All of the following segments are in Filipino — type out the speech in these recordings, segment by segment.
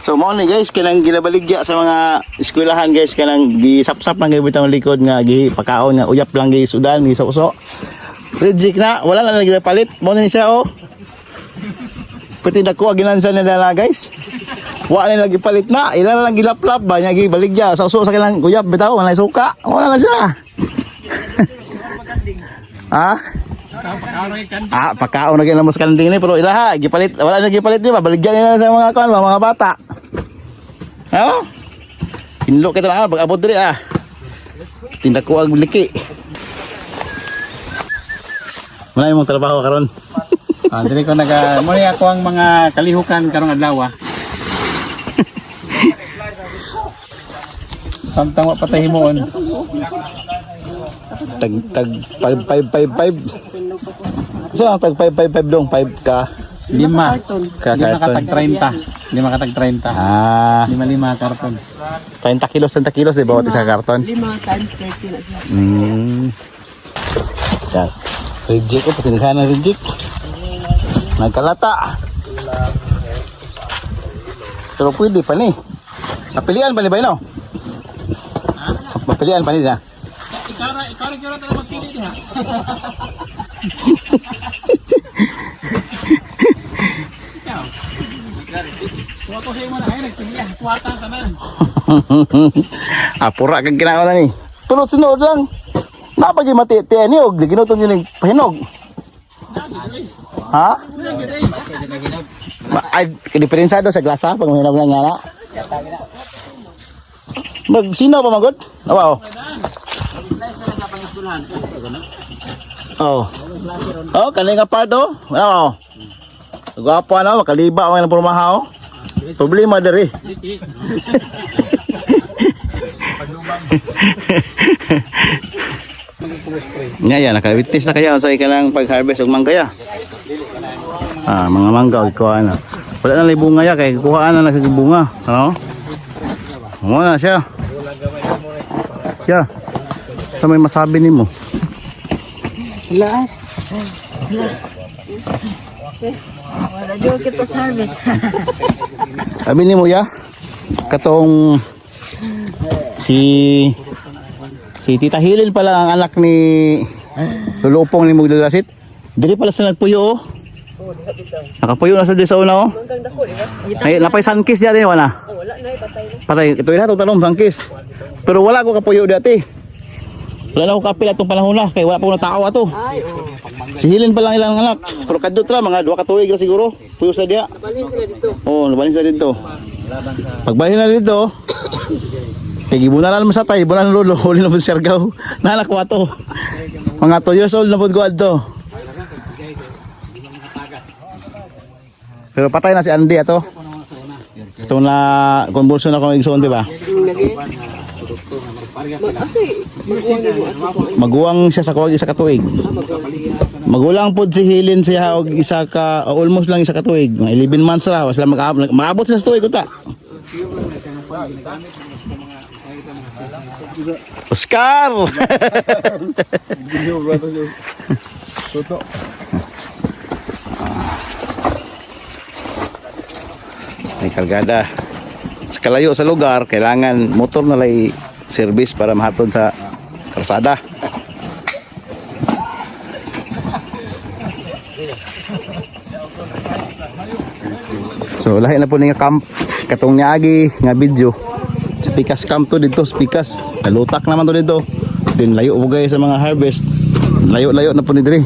So mo ni guys kanang ginabaligya sa mga eskwelahan guys kanang gisapsap lang gyud bitang likod nga gi pakaon nga uyap lang gi sudan uso. Reject na wala na lagi palit mo ni siya oh. Pati dako ginansa na na guys. Wa na lagi palit na ila na lang gilaplap ba nya gi baligya sa uso sa kanang uyap bitaw wala suka. Wala na siya. ha? Ah, pagkaon na ginamos kanding ni pero ilaha gipalit wala na gipalit di ba baligyan nila sa mga kan mga bata. Oh. Inlo kita lang pag abot diri ah. Tindak ko ang liki. Wala yung trabaho karon. Ah, dili ko naga mo ni ako ang mga kalihukan karong adlaw. ah. Samtang wa patay himuon. Tag tag 5555. Saan ang tag 555 dong 5 ka Lima. ka Lima karton. katag 30. Lima katag 30. Ah, Lima lima karton. 30 kilos 30 kilos di bawat isa karton. Lima times 30 na siya. Hmm. Chat. Reject ko, patinighan ng reject. Nagkalata. Pero pwede pa ni. Napilian pa ni ba no? Mapilian pa ni na. Ikara, ikara kira tala magpili diha. Apura kang kinaon na ni. Tulot sunod lang. Napagi mati-ti ni og ginutom yun ng pahinog. Ha? Ay, diferensado sa glasa pag mahinog na nga na. Mag sino pa magod? Awa oh. Oh. Oh, kani nga part oh. Ano oh. Gwapo na, makaliba ang purmaha oh. Problema diri. Nga yan, nakawitness na kaya sa ikanang pag-harvest og manggaya. Ah, mga mangga og kuha na. Wala na lay bunga ya kay kuhaan na lang sa bunga, ano? Mo na siya. Siya. Sa may masabi nimo? Wala. Wala diyo kita sa harvest. Sabi nimo ya. Katong si si Tita Hilil pala ang anak ni Lulupong ni Mugdalasit. Dili pala sa nagpuyo oh. Nakapuyo na sa di sa una oh. Ay, napay sunkist dyan eh, wala. Wala na ipatay na. Patay, ito yung hatong talong, sunkist. Pero wala ko kapuyo dati. Wala na ako kapil atong panahon na, kaya wala pa ko na tao ato. Ay, oh. Si Hilin pa lang ilang anak. Pero kadot ra, mga dua katuig na siguro. Puyo sa dia. Balin sila dito. Oo, oh, labanin sa dito. Pagbahin na dito, kaya gibunan na naman sa tay, bunan na lolo, huli na po si Siargao. Nanak ko ato. Mga 2 years old na po ko ato. Pero patay na si Andy ato. Ito na convulsion na akong igsoon, di ba? Lagi. Maguwang siya sa kuwag isa katuig. Magulang po si Hilin siya og isa ka almost lang isa ka tuig. Mga 11 months ra sila mag-aabot maabot sa tuig uta. Oscar. Ay kargada. Sa kalayo sa lugar, kailangan motor na lay service para mahatod sa kalsada. So lahi na po nga camp katong niagi nga video. Sa Pikas camp to dito, sa Pikas. Nalutak naman to dito. Then layo mo guys sa mga harvest. Layo-layo na po ni diri.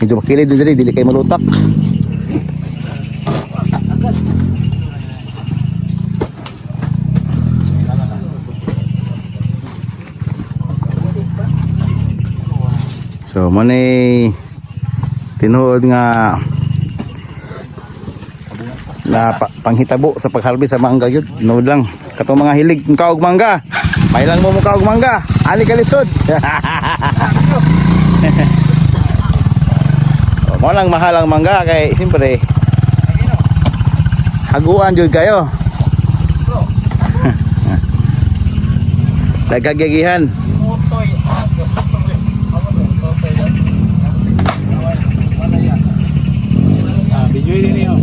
Medyo makilid din diri, dili kay malutak. So mo ni tinuod nga na pa, panghitabo sa pagharvest sa mangga yun. Nood lang. Katong mga hilig ng kaog mangga. Mailang mo mo kaog mangga. Ali kalisod. mo lang mahal ang mangga kay siyempre haguan jud kayo. Nagkagigihan. Ah, video ini niyo.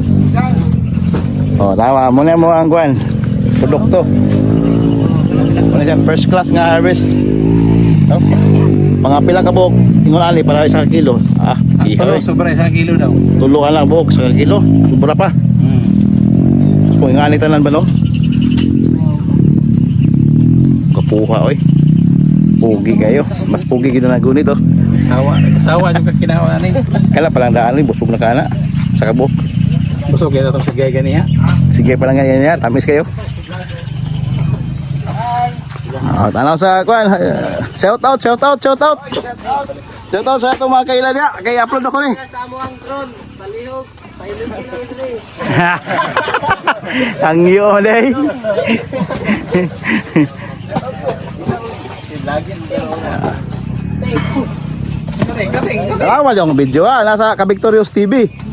Oh, tama. Muna mo ang kwan. Produkto. Muna siya, first class nga harvest. Oh. Mga pila ka buok. Ingon ali para sa kilo. Ah, Tulo, ihoy. sobra isang kilo daw. Tulo ka lang buok sa kilo. Sobra pa. Hmm. Kung ingani tanan ba no? Kapuha oy. Pugi kayo. Mas pugi gid na gunit oh. Sawa, sawa yung kakinawa ni. Kala palang daan ni busog na kana sa kabuk. Busog yan itong sigay gani ha. Sige pa lang ganyan yan. Tamis kayo. Ah, tanaw sa kuan. Shout out, shout out, shout out. Shout out sa itong mga kailan niya. Kaya upload ako ni. Ang iyo day. Tama yung video ah. Nasa Ka-Victorious TV.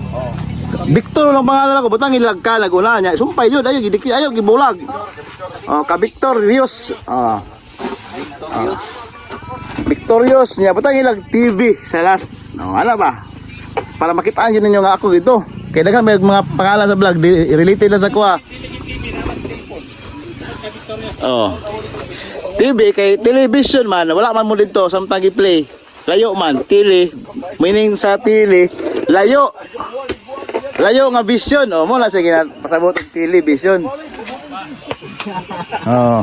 Victor lang pangalan ako, butang ilag ka naguna niya. Sumpay yun, ayo gidiki ayo gibulag. Oh, ka Victorious. Ah. Ah. Victorious niya, butang ilag TV sa last. No, ano ba? Para makitaan yun ninyo nga ako dito. Kaya dagan may mga pangalan sa vlog, related lang sa kuha. Oh. TV kay television man, wala man mo dito samtang i-play. Layo man, tili. Meaning sa tili, layo. Layo nga vision. O, mo na sige na pasabot ang television. Oo.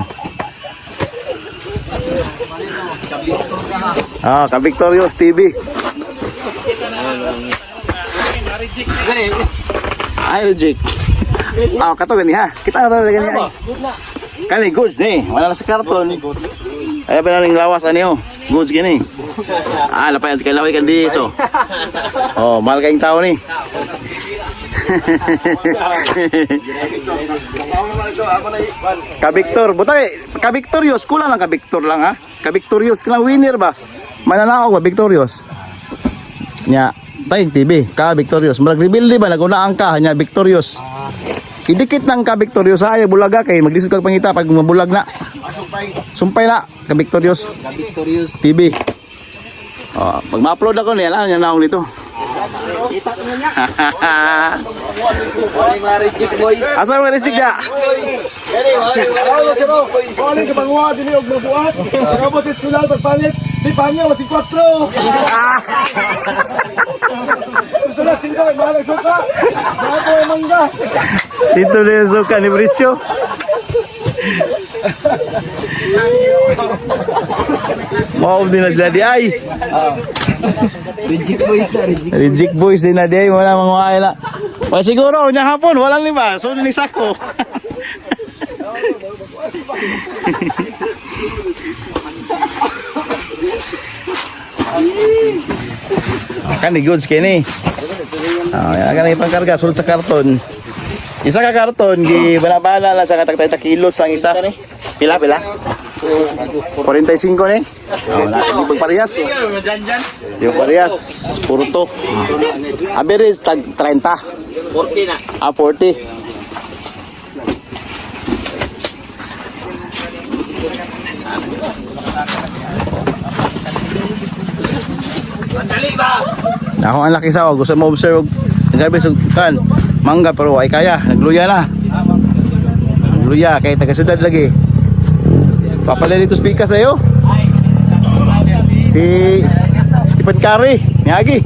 Ah, ka Victorious TV. Ay, reject. Ah, kato gani ha. Kita na talaga gani. Kani goods ni, wala na sa karton. Ay pa na ning lawas ani oh. Goods gani. Ah, lapay kay laway kan di so. Oh, mahal kayong tao ni. Ka Victor, buta kay ka Victorious, kulang lang ka Victor lang ha. Ka Victorious ka winner ba? Mananao ba Victorious? Nya, tay TV, ka Victorious. Murag reveal di ba nagunaan ka nya Victorious. Idikit ng ka Victorious ay bulaga kay maglisod kag pangita pag mabulag na. Sumpay na ka Victorious. Victorious. TV. Oh, pag ma-upload ako niya, ano yan akong dito. Asa mo rin siya? Ano si Ro? Kualing ka banguha, dili og mabuhat. Nakabot sa eskwela pagpalit. Di pa niya, masing 4. Gusto na singko, mahal ang suka. Mahal ko ang mangga. Dito na suka ni Bricio. Wow, din na sila di ay. Reject boys na, reject. Reject boys din na di ay. Wala mga na. Well, siguro, niya hapon, wala lima. So, ni sako. kan ni goods kini. Ah, yan kan ipang karga sulod sa karton. Isa ka karton gi bala-bala lang sa katagtay ta kilos ang isa. Pila pila? 45 ni. Oh, na ni pagparehas. Yung parehas puro to. Average tag 30. 40 na. Ah, 40. Ako ang laki sa gusto mo observe nagabi sa kan mangga pero ay kaya nagluya na. Nagluya kay taga syudad lagi. Papalay dito speaker sa iyo. Si Stephen Curry, Miyagi.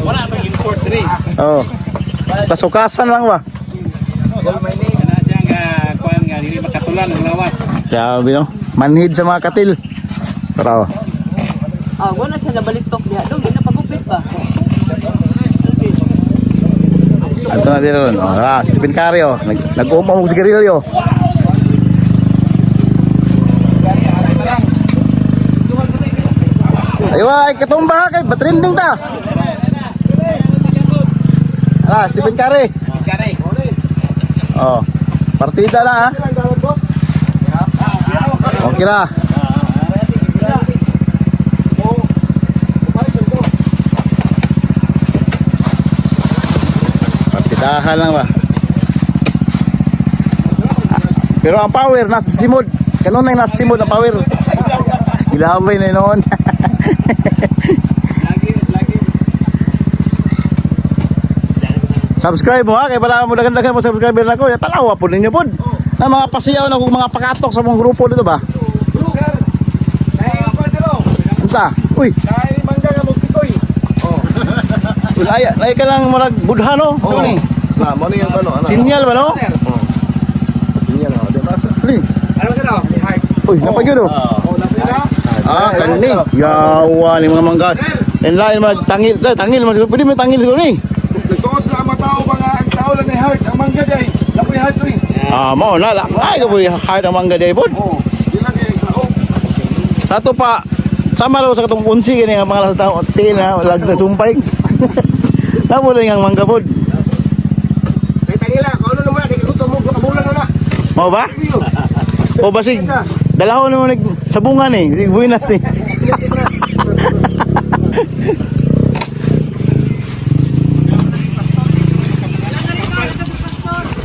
Wala pang import rin. Oh. Pasukasan lang ba? Makatulan ng lawas. Sabi no, manhid sa mga katil. Pero Ah, wala siya nabalitok diha. Doon, ginapagupit ba? Ito na din ron. Oh, ah, Stephen Curry oh. Nag nag-uumong og sigarilyo. Ayo ay katumba kay batrending ta. Ah, Stephen Curry. Oh. Partida na ha. Okay na. Partidahan lang ba? Pero ang power nasa simod. Kanon na yung nasa simod ang power. Ilaway na noon. Lagi lagi Sa Subscribe mo ha, kay para mo dagan-dagan mo subscriber na ko. Ya talawa po ninyo pod. Na mga pasiyaw na kung mga pakatok sa mga grupo dito ba? Sir, oh. Unsa? Uy, Nahinga mangga nga magpikoy. uy, ay, ay ka lang marag budha no? Oh. ni? Na, mo ni yung ano, ano. Sinyal ba no? Sinyal na, di ba sir? Uy, Ano sir oh? Hi. uy, napagyo do. Oh, napila. Ah, kanini. Yawa ni mga mangga. En lain mag tangil, sa tangil mas pwede mo tangil siguro ni. Nagtuos na matao ba nga ang tao lang ni heart ang mangga day. Napoy heart ko eh. Ah, mo na la. Ay boy hard ang mangga day pod. Oh, di lang kay tao. Sa to pa sama raw sa katong unsi kini nga mga sa tao til na lag na sumpay. Namo lang ang mangga pod. Kay tangila, kung ano naman, kay kuto mo kabulan na na. Mo ba? O basig dalahon mo nag sabungan eh. Sig buinas ni.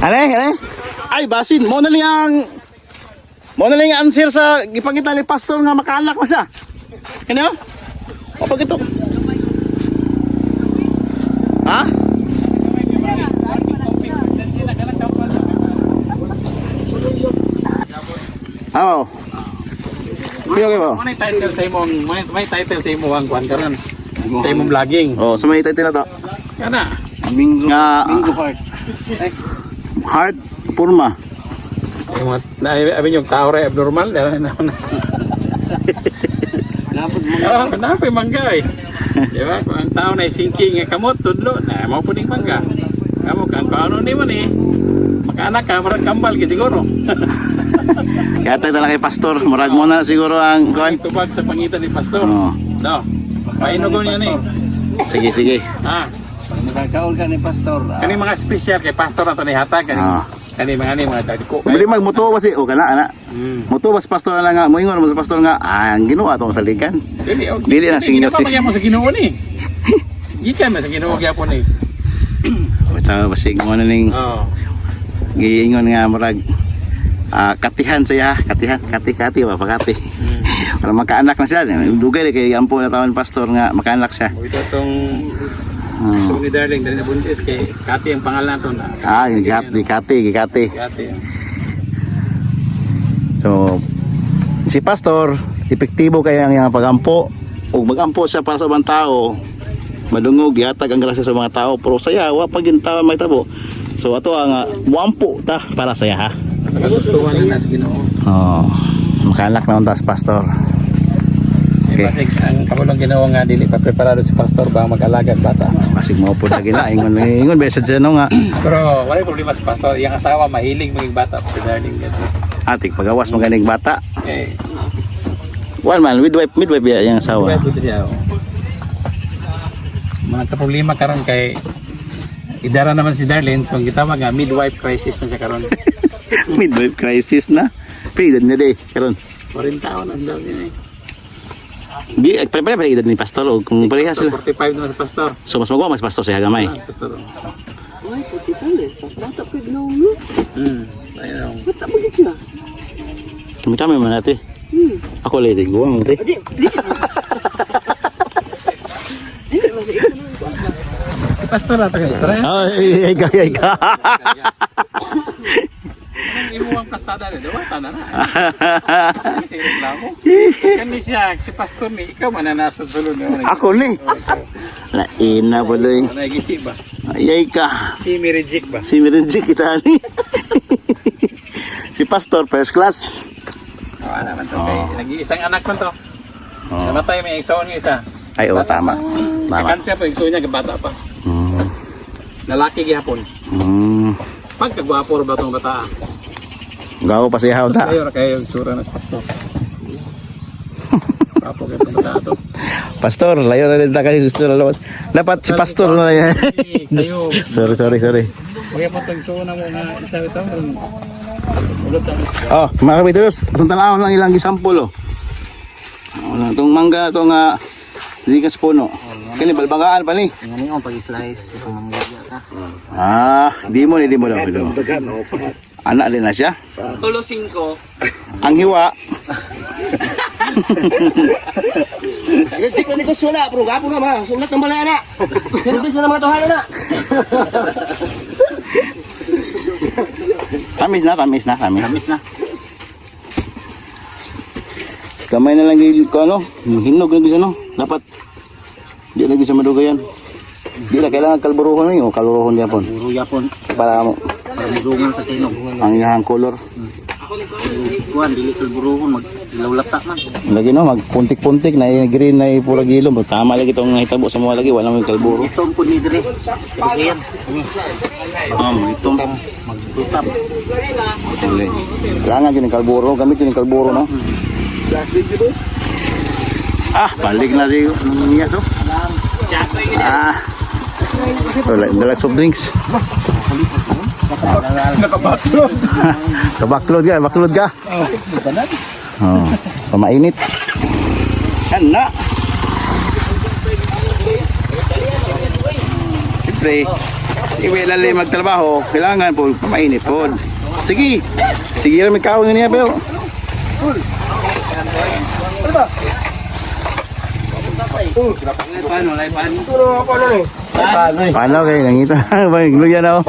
Ano ano? Ay basin mo na lang ang mo na lang ang answer sa gipangita ni pastor nga makaanak mo siya. Kano? O pag ito. Oo. Okay, okay mo. May title sa imong may, may title sa imong ang kuan karon. Sa imong vlogging. Oh, sa may title na to. Kana. Nga heart. heart purma. Yung mga na abi yung tao ray abnormal dahil na na. Napod mo. Ah, napay mangga eh. Di ba? Kung ang tao na sinking nga kamot tudlo na mao puning mangga. Kamu kan paano ni mo ni? Makaanak ka para kambal gid siguro. Kaya tayo talaga kay pastor. Murag mo na siguro ang kuan. Ang tubag sa pangitan ni pastor. Oo. No. Painugon niya ni. Sige, sige. Ah, Nagkaon ka ni Pastor. kani mga special kay pastor na to ni hatag kani. Ah. Kani mga ni mga tagko. Bili mag muto ba si o kana ana. Hmm. Muto ba si pastor na nga moingon mo sa pastor nga ah, ang Ginoo atong saligan. Dili, oh, Dili na Dili senior pa mo sa Ginoo ni. Gikan man sa Ginoo gyapon ni. Basta basig mo na ning Oh. giingon nga murag ah, katihan saya, katihan, kati-kati ba pakati. Para makaanak na siya. Dugay kay ampo na taon pastor nga makaanak siya. O ito tong Hmm. gusto ni Darling dali na buntis kay Kati ang pangalan to na. Ah, gikati, kati, gikati. Kati. So, si pastor, epektibo kaya ang iyang pagampo. Ug magampo siya para sa ubang tao. Madungog, yatag ang grasya sa mga tao. Pero saya, wa pa gin tao may tabo. So, ato ang uh, wampo ta para saya ha. Sa kagustuhan na sa Ginoo. Oh, makalak na untas pastor. Okay. Basig ang kabulong Ginoo nga dili pa preparado si pastor ba mag-alaga bata. Masig mo po lagi na. Ingon, ingon, message no nga. Pero wala problema si pastor, iyang asawa mahilig maging bata si Darling gid. Atik, pagawas maganing bata. Okay. One man, midwife, midwife ya, yung asawa. Pwede siya. oh. Mga problema karon kay idara naman si Darlene so ang gitawag nga midwife crisis na siya karon. midwife crisis na. Period na day, karon. 40 taon na si Darlene. eh. Di, eh, pre pre pre edad ni pastor o kung pareha sila. 45 na si pastor. So mas magawa mas pastor siya gamay. Ah, pastor. Ay, puti pa ni. Bata pa ginoo no. Hmm. Ayun. Bata mo gid siya. Kami kami man natin. Hmm. Ako lady, guwang mo te. Adi, di. Kuan. Si pastor ato kay Israel. Ay, ay, ay, ay, ka. Anong imo ang pastada ni Dawata na na. Kani siya si pastor ni ikaw man na nasa sulod ni. Ako ni. La ina baloy. Ano nagisi ba? Ay, ay ka. Si Mirijik ba? Si Mirinji kita ni. si pastor first class. Oo naman to kay nag-iisang anak man to. Oh. Namatay may igsoon ng isa. Ay, oh, tama. Tama. Kansa po igsoon niya bata pa. Mm. Lalaki gihapon. Mm. Pagkagwapo ba tong bata? Gawo pa siya Tapos ta. kayo ra kayo yung tsura ng pastor. Tong bata to. Pastor, layo na din ta kasi gusto na lawat. Dapat si pastor na yan. Sorry, sorry, sorry. Kaya po itong suuna mo na isa ito. Oh, mga kapitilos, itong talahon lang ilang gisampol oh. Wala, itong mangga, itong uh, likas puno. Kani balbagaan pa ni. Ngani ang pag-slice kung mamagya ka. Ah, di mo ni di mo daw. Anak din na siya. Tulo 5. Ang hiwa, na ni ko sula, bro. Gapo na ba? Sulat ng balay na. Service na ng mga tuhan na. Tamis na, tamis na, tamis. Tamis na. Kamay na lang yung ano, hinog na ano. Dapat di lagi sa madugayan. Di na kailangan kalburuhon na yun, kalburuhon po. Puro yapon. Para mo, Parang sa tinog. ang iyahang color. Kuan, dili kay buruhon, mag-ilawlata man. Lagi no, magpuntik-puntik na green na pula gilom. Tama lagi itong hitabo sa mga lagi, wala yung kalburo. Itong po ni Dre. Kaya Ini. Ah, mo itong. Magtutap. Kailangan yun yung kalburo, gamit yung kalburo no. Ah, balik na si Miyas oh. Ah. Wala, dala soft drinks. Nakabaklod. Kabaklod ka, baklod ka. Oh, pamainit. Yan na. Siyempre, iwi lalim magtrabaho, kailangan po pamainit po. Sige, sige rin may kaon niya pero. Paano kayo nangita? Bang luya na oh.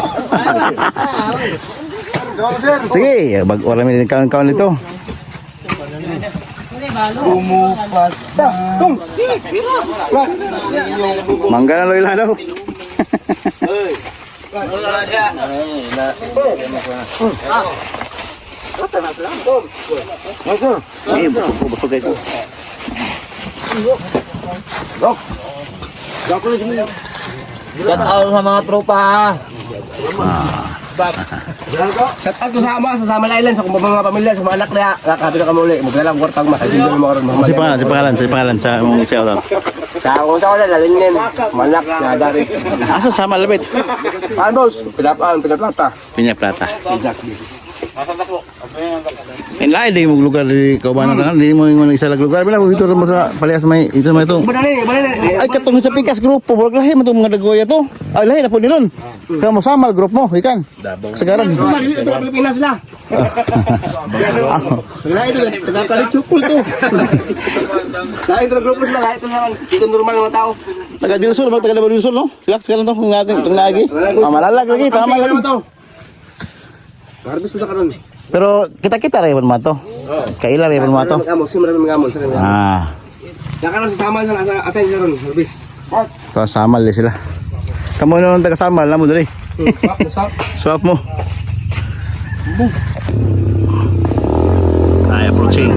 Sige, bag wala may kaon-kaon nito. Mangga na loy daw. Eh, busog kayo. Shout out sa mga tropa ha. Shout out ko sa ama, sa Sama Island, sa kumbang mga pamilya, sa mga anak niya. Kakabi na kami uli. Magdalang kwartang makaibigan mo mga ron. Si pangalan, si pangalan, si pangalan sa mong shout out. Sa kung sa wala, lalinin. Malak na dari. Asa sama lapit? Paan boss? Pinapaan, pinaplata. Pinya Plata. Sigas, yes. In lain di mo lugar di kaubanan kan, di mo yung isa lag lugar. Bila ko ito mo sa palias may ito may ito. Na na. Ay katong sa pikas grupo, wala lahi man mga dagoya to. Ay lahi na po ninon. Kamo sama group mo, ikan. Sagaran. Ito, ito, ito, Pilipinas sila. Wala ito, taga-kalit chupul to. Lahat ito, grupo sila, lahat ito naman. Dito normal mga tao. Taga Dilsol, mag taga Dilsol no. Relax ka lang to, kung natin itong lagi. Ah, malalag lagi, tama lagi. Harvest mo sa karon. Pero kita-kita rin man to. Kaila rin man to. Mag-amos, marami mag-amos. Ah, Nakaroon sa sama sa asa- assign sa ron, harvest. kasamal din sila. Kamu na taga samal na mo dali. Swap, swap. Swap mo. Ay, approaching.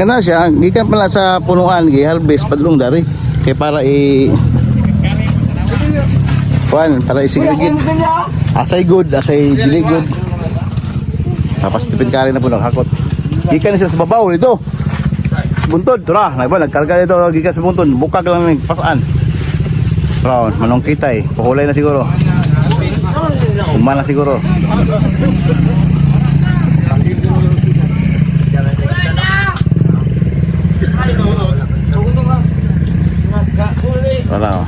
Kana siya, gikan pala sa punuan, gi harvest padlong dari. Kay para i Kuan, para i-segregate. Asay good, asay dili good. Tapos tipid ka rin na po hakot. Gikan siya sa babaw dito. Buntod, tura. Naiba, nagkarga dito, gikan sa buntod. Bukag lang ng pasaan. Tura, manong kitay. Pakulay na siguro. Umana siguro. Wala. oh.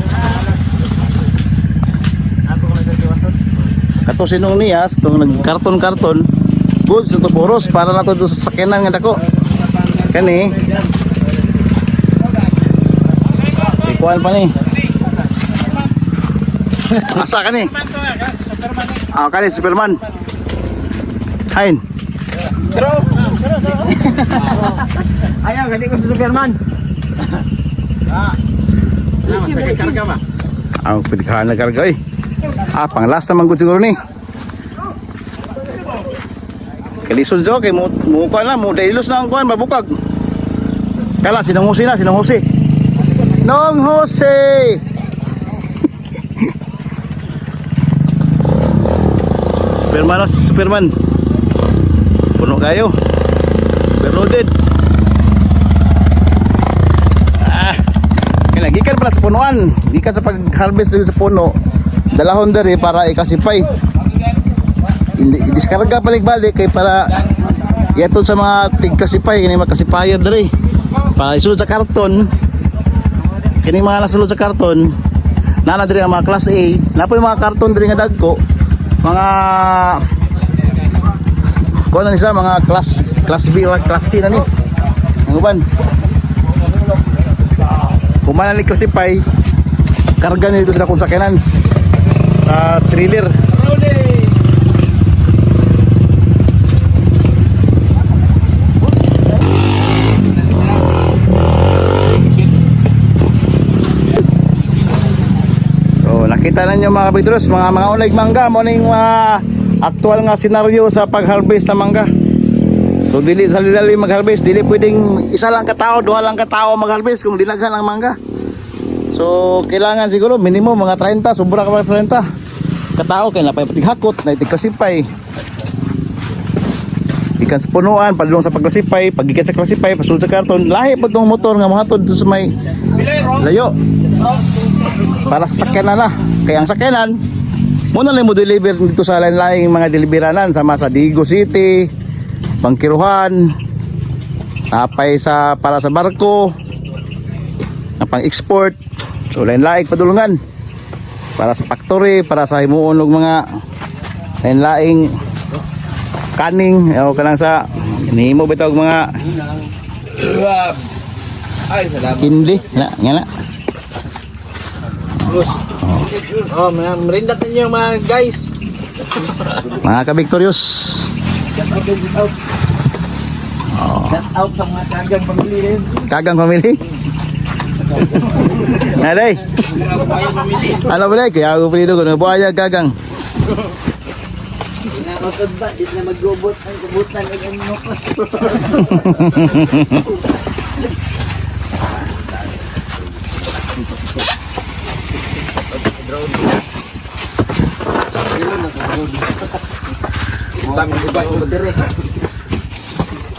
Kato sinong niyas, itong nagkarton-karton, goods ito puros para na to sa sakinan nga dako. Kani. Ikuan pa ni. Asa kani? Ah, kani Superman. Hain. Ayaw, gani ko sa Superman. Karga Ang pinikahan na karga eh. Ah, pang last naman good siguro ni. Kalisod so, kay mo mo na, mo dailos na ang kuan mabukag. Kala sinong Jose na, sinong Jose. Nong Jose. Superman na, Superman. Puno kayo. Overloaded. Ah. Kaya gikan pala sa punuan. Gikan sa pag-harvest sa puno. Dalahon diri para ikasipay. Diskarga balik-balik kay para Yaton sa mga tigkasipay, kini mga kasipayan diri. Pa isulod sa karton. Kini mga nasulod sa karton. Nana diri ang mga class A. Napoy mga karton diri nga dagko. Mga Kuha na nisa mga class class B o class C na ni. Ang uban. Kumana ni klasipay. Karga nito sila kung sakyanan. Sa trailer. So, nakita na nyo mga kabidros, mga mga unay mangga, mo na yung mga aktual nga senaryo sa pag-harvest ng mangga. So, dili sa dili mag-harvest, dili pwedeng isa lang katao, duha lang katao mag-harvest kung dinaghan ang mangga. So, kailangan siguro minimum mga 30, sobra ka mga 30. Katao kay napay patighakot, na itigkasipay. Ikan sa padulong sa pagklasipay, pagikan sa klasipay, pasulod sa karton, lahi po tong motor nga mahatod dun sa may layo para sa sakyanan na. Kaya ang sakyanan, muna lang mo deliver dito sa lain-laing mga deliberanan sama sa Digo City, Bangkiruhan, tapay sa para sa barko, na pang-export, so lain-laing padulungan. Para sa factory, para sa himuon og mga lain-laing kaning. O kanang sa nihimo bitaw og mga Ay, salamat. hindi na nga na. Oh, mga merindat ninyo mga guys. mga ka-victorious Shout out sa mga kagang pamilya rin. Kagang family. Naday. Ano ba Kaya ako pilido ko. Nabuhaya kagang. Nakakod ba? Di na mag-robot ang kubutan ang ang nukos. Tami iba iba dire.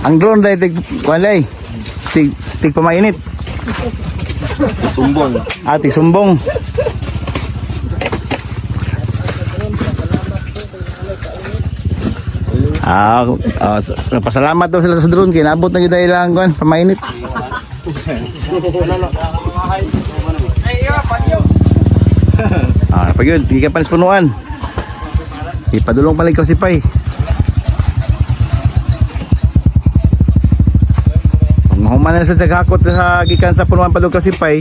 Ang drone dahil tig... Walay. Tig, tig pamainit. Sumbong. Ah, tig sumbong. Ah, ah, s- pasalamat daw sila sa drone kaya naabot na yun dahil lang kuan pamainit. Ah, pag yun, hindi ka panis punuan. Ipadulong paling klasipay. Mahuman na sa sagakot sa gikan sa punuan padulong klasipay.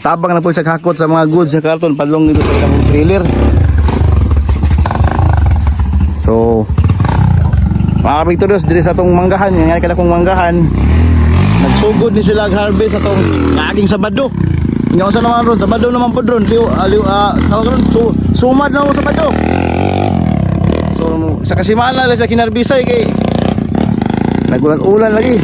Tabang na po sa kakot sa mga goods sa karton padulong dito sa ilang trailer. So, mga kapigtudos, diri sa itong manggahan, yung nga kada kong manggahan, nagsugod ni sila harvest sa itong naging Sabado. Nga sa naman ron, Sabado naman po ron, liw, aliw, ah, tawag ron, su, sumad na ako Sabado. So, sa kasimana lang sa kinarbisay kay nagulan-ulan lagi.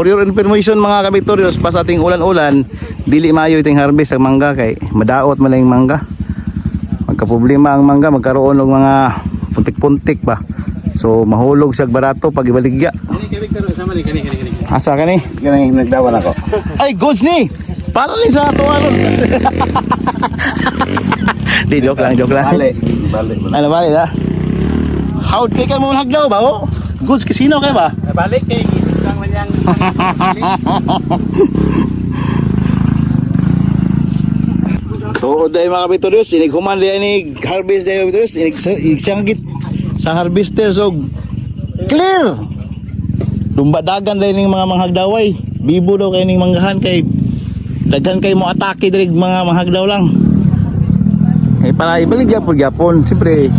For your information mga kabiktorios, pas ating ulan-ulan, dili mayo iting harvest ang mangga kay madaot man lang yung mangga. Magka-problema ang mangga, magkaroon ng mga puntik-puntik pa. So mahulog siya barato pag ibaligya. Kani kani kani sama ni kani kani kani. Asa ka ni? Ganang nagdawan ako. Ay, goods ni! Para rin sa ato ano. Di, joke lang, joke lang. Bale. Bale. Ano ba nila? How kay ka mo hagdaw ba? Oh? Goods casino kay ba? Balik kay isip lang man yang. Tuod dahil mga kapiturios, inig human dahil inig harvest dahil kapiturios, inig, inig sanggit sa harvester so clear! Lumbadagan dahil ining mga manghagdaway. Bibo daw kayo ining manggahan kay daghan kay mo atake dahil mga manghagdaw lang. Kay para ibalik gyapon gyapon, siyempre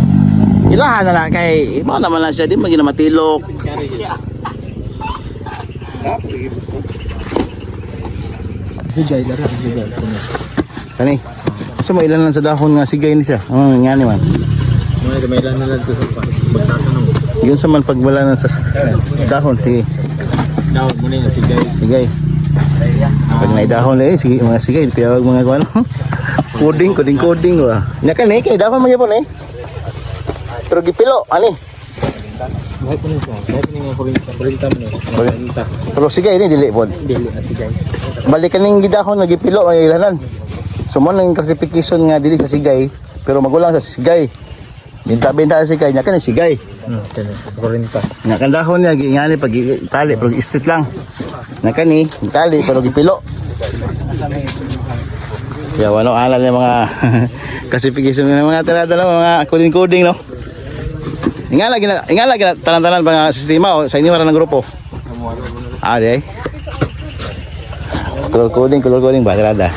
ilahan na lang kay iba naman lang siya di magina matilok. Sigay dara sigay. Kani. So mo ilan lang sa dahon nga sigay ni siya. Oh, nga ni man. Mga gamay lang nila to sa pagtatanong. Yun sa man pag wala na sa dahon, sige. Daw mo na sigay. Sige. Pag naidahon na eh, sige, mga sige, tiyawag mga kung ano. Coding, coding, coding. Nya kan eh, kay dahon man yapon eh. Pero gipilo, ani. Bakit mo siya? Bakit mo nga kurinta? Kurinta mo. Kurinta. Pero sige ini dili pod. Dili at sigay. Balik kaning gidahon nga gipilo ang ilanan. So mo nang classification nga dili sa sigay, pero magulang sa sigay. Binta-binta si kay nya kan sigay. Hmm, kini. Kurinta. Nga kan dahon niya gingani pag tali pero istit lang. Na kani tali pero gipilo. Ya walo ala ni mga classification ng mga tala-tala mga coding-coding no. Ingala gina ingala gina tanan-tanan mga sistema o sa inyo ra ng grupo. Ah, di. Color coding, color coding ba tirada.